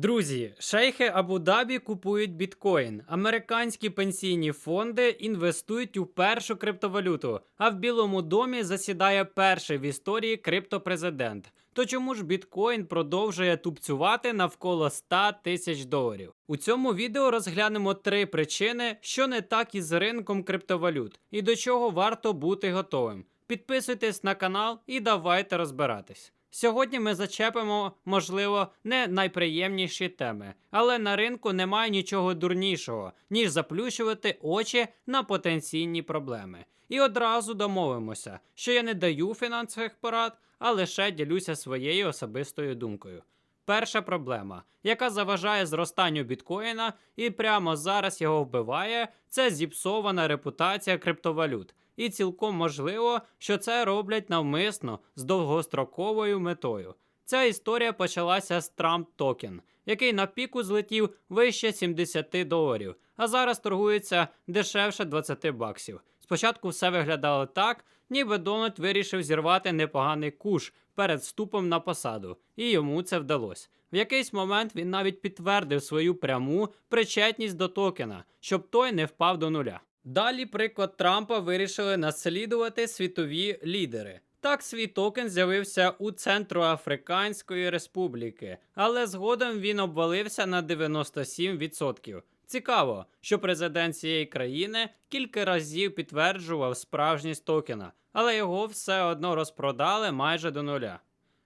Друзі, шейхи Абу-Дабі купують біткоін. Американські пенсійні фонди інвестують у першу криптовалюту. А в Білому домі засідає перший в історії криптопрезидент. То чому ж біткоін продовжує тупцювати навколо 100 тисяч доларів? У цьому відео розглянемо три причини, що не так із ринком криптовалют, і до чого варто бути готовим. Підписуйтесь на канал і давайте розбиратись. Сьогодні ми зачепимо, можливо, не найприємніші теми, але на ринку немає нічого дурнішого, ніж заплющувати очі на потенційні проблеми. І одразу домовимося, що я не даю фінансових порад, а лише ділюся своєю особистою думкою. Перша проблема, яка заважає зростанню біткоїна і прямо зараз його вбиває, це зіпсована репутація криптовалют. І цілком можливо, що це роблять навмисно з довгостроковою метою. Ця історія почалася з Trump Token, який на піку злетів вище 70 доларів, а зараз торгується дешевше 20 баксів. Спочатку все виглядало так, ніби Дональд вирішив зірвати непоганий куш перед вступом на посаду, і йому це вдалося. В якийсь момент він навіть підтвердив свою пряму причетність до токена, щоб той не впав до нуля. Далі приклад Трампа вирішили наслідувати світові лідери. Так свій токен з'явився у Центроафриканської Республіки, але згодом він обвалився на 97%. Цікаво, що президент цієї країни кілька разів підтверджував справжність токена, але його все одно розпродали майже до нуля.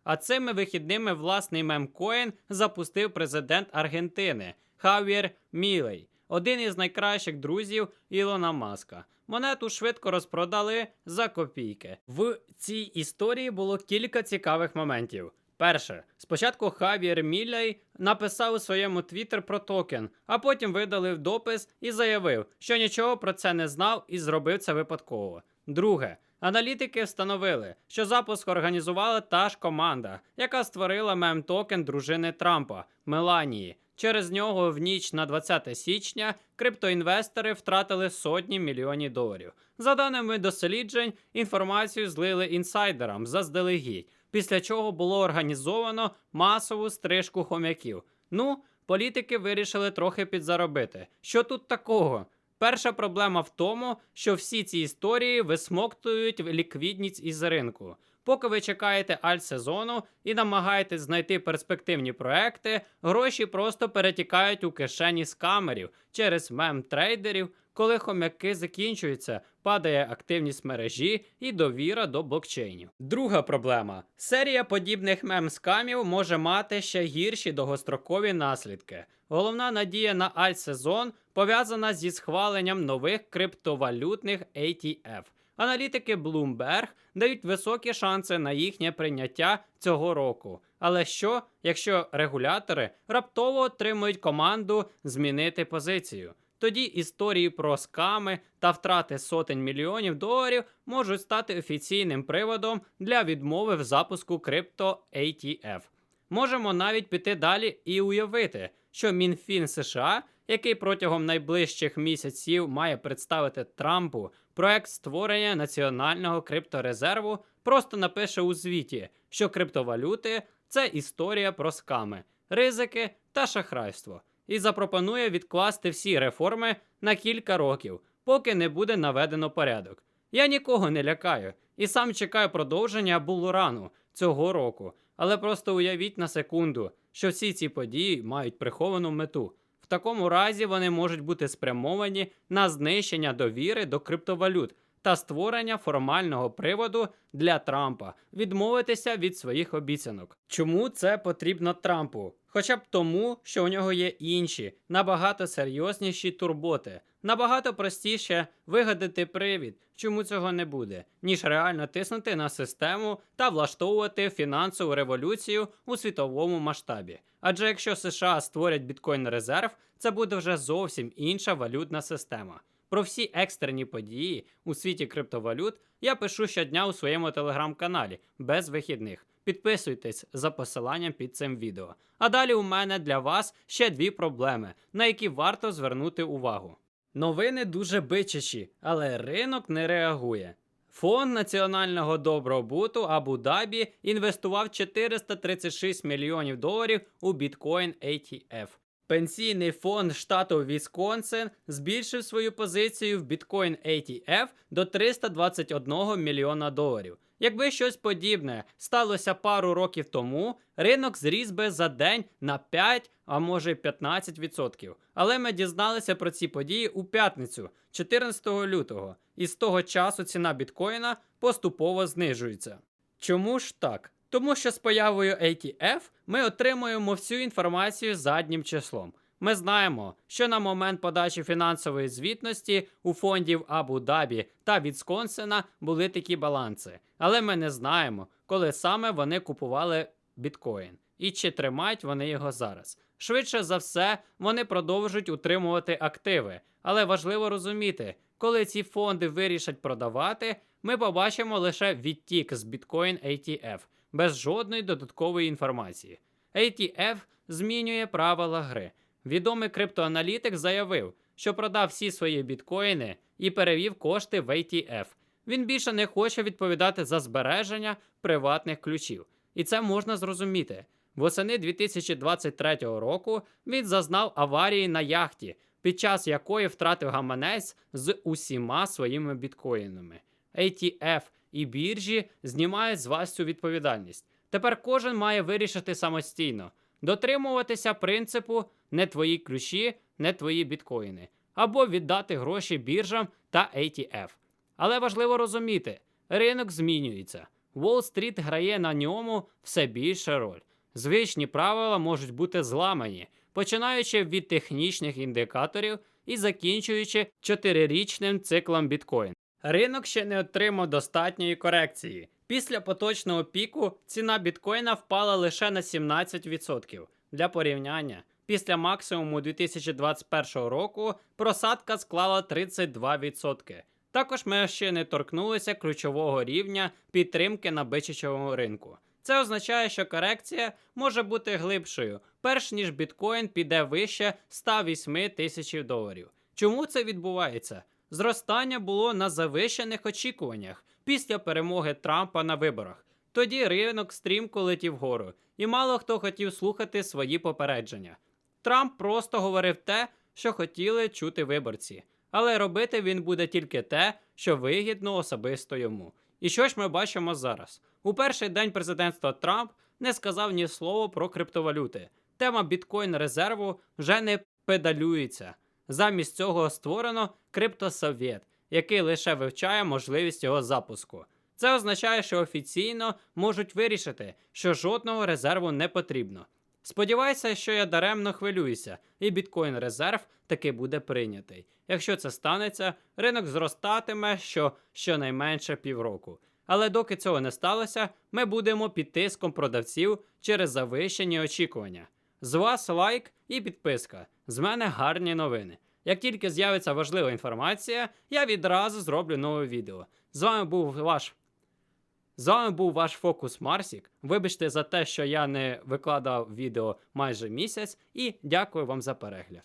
А цими вихідними власний мемкоін запустив президент Аргентини Хав'єр Мілей, один із найкращих друзів Ілона Маска. Монету швидко розпродали за копійки. В цій історії було кілька цікавих моментів. Перше, спочатку Хав'єр Мілей написав у своєму твіттер про токен, а потім видалив допис і заявив, що нічого про це не знав і зробив це випадково. Друге, аналітики встановили, що запуск організувала та ж команда, яка створила мем-токен дружини Трампа Меланії. Через нього в ніч на 20 січня криптоінвестори втратили сотні мільйонів доларів. За даними досліджень, інформацію злили інсайдерам заздалегідь, після чого було організовано масову стрижку хомяків. Ну, політики вирішили трохи підзаробити. Що тут такого? Перша проблема в тому, що всі ці історії висмоктують ліквідність із ринку. Поки ви чекаєте альт-сезону і намагаєтесь знайти перспективні проекти, гроші просто перетікають у кишені скамерів через мем-трейдерів. Коли хомяки закінчуються, падає активність мережі і довіра до блокчейнів. Друга проблема: серія подібних мем-скамів може мати ще гірші довгострокові наслідки. Головна надія на альт-сезон пов'язана зі схваленням нових криптовалютних ATF. Аналітики Bloomberg дають високі шанси на їхнє прийняття цього року. Але що, якщо регулятори раптово отримують команду змінити позицію? Тоді історії про сками та втрати сотень мільйонів доларів можуть стати офіційним приводом для відмови в запуску крипто ATF. Можемо навіть піти далі і уявити, що Мінфін США, який протягом найближчих місяців має представити Трампу проект створення національного крипторезерву, просто напише у звіті, що криптовалюти це історія про сками, ризики та шахрайство, і запропонує відкласти всі реформи на кілька років, поки не буде наведено порядок. Я нікого не лякаю і сам чекаю продовження булрану цього року. Але просто уявіть на секунду, що всі ці події мають приховану мету. Такому разі вони можуть бути спрямовані на знищення довіри до криптовалют та створення формального приводу для Трампа відмовитися від своїх обіцянок. Чому це потрібно Трампу? Хоча б тому, що у нього є інші, набагато серйозніші турботи. Набагато простіше вигадати привід, чому цього не буде, ніж реально тиснути на систему та влаштовувати фінансову революцію у світовому масштабі. Адже якщо США створять біткоін резерв, це буде вже зовсім інша валютна система. Про всі екстрені події у світі криптовалют я пишу щодня у своєму телеграм-каналі без вихідних. Підписуйтесь за посиланням під цим відео. А далі у мене для вас ще дві проблеми, на які варто звернути увагу. Новини дуже бичачі, але ринок не реагує. Фонд національного добробуту Абу-Дабі інвестував 436 мільйонів доларів у біткоін ATF. Пенсійний фонд штату Вісконсин збільшив свою позицію в біткоін ATF до 321 мільйона доларів. Якби щось подібне сталося пару років тому, ринок зріс би за день на 5, а може 15%. Але ми дізналися про ці події у п'ятницю, 14 лютого, і з того часу ціна біткоїна поступово знижується. Чому ж так? Тому що з появою ATF ми отримуємо всю інформацію заднім числом. Ми знаємо, що на момент подачі фінансової звітності у фондів Абу-Дабі та Вісконсина були такі баланси, але ми не знаємо, коли саме вони купували біткоін і чи тримають вони його зараз. Швидше за все, вони продовжують утримувати активи, але важливо розуміти, коли ці фонди вирішать продавати, ми побачимо лише відтік з Bitcoin ATF без жодної додаткової інформації. ATF змінює правила гри. Відомий криптоаналітик заявив, що продав всі свої біткоїни і перевів кошти в ATF. Він більше не хоче відповідати за збереження приватних ключів. І це можна зрозуміти. Восени 2023 року він зазнав аварії на яхті, під час якої втратив гаманець з усіма своїми біткоїнами. ATF і біржі знімають з вас цю відповідальність. Тепер кожен має вирішити самостійно, дотримуватися принципу не твої ключі, не твої біткоїни, або віддати гроші біржам та ATF. Але важливо розуміти, ринок змінюється. Уолл-стріт грає на ньому все більше роль. Звичні правила можуть бути зламані, починаючи від технічних індикаторів і закінчуючи чотирирічним циклом біткоін. Ринок ще не отримав достатньої корекції. Після поточного піку ціна біткоїна впала лише на 17%. Для порівняння, після максимуму 2021 року просадка склала 32%. Також ми ще не торкнулися ключового рівня підтримки на бичачому ринку. Це означає, що корекція може бути глибшою, перш ніж біткоін піде вище 108 тисяч доларів. Чому це відбувається? Зростання було на завищених очікуваннях після перемоги Трампа на виборах. Тоді ринок стрімко летів вгору, і мало хто хотів слухати свої попередження. Трамп просто говорив те, що хотіли чути виборці, але робити він буде тільки те, що вигідно особисто йому. І що ж ми бачимо зараз? У перший день президентства Трамп не сказав ні слова про криптовалюти. Тема біткоін резерву вже не педалюється. Замість цього створено криптосовєт, який лише вивчає можливість його запуску. Це означає, що офіційно можуть вирішити, що жодного резерву не потрібно. Сподіваюся, що я даремно хвилююся, і біткоін резерв таки буде прийнятий. Якщо це станеться, ринок зростатиме що щонайменше півроку. Але доки цього не сталося, ми будемо під тиском продавців через завищені очікування. З вас лайк і підписка. З мене гарні новини. Як тільки з'явиться важлива інформація, я відразу зроблю нове відео. З вами був ваш. З вами був ваш Фокус Марсік. Вибачте за те, що я не викладав відео майже місяць, і дякую вам за перегляд.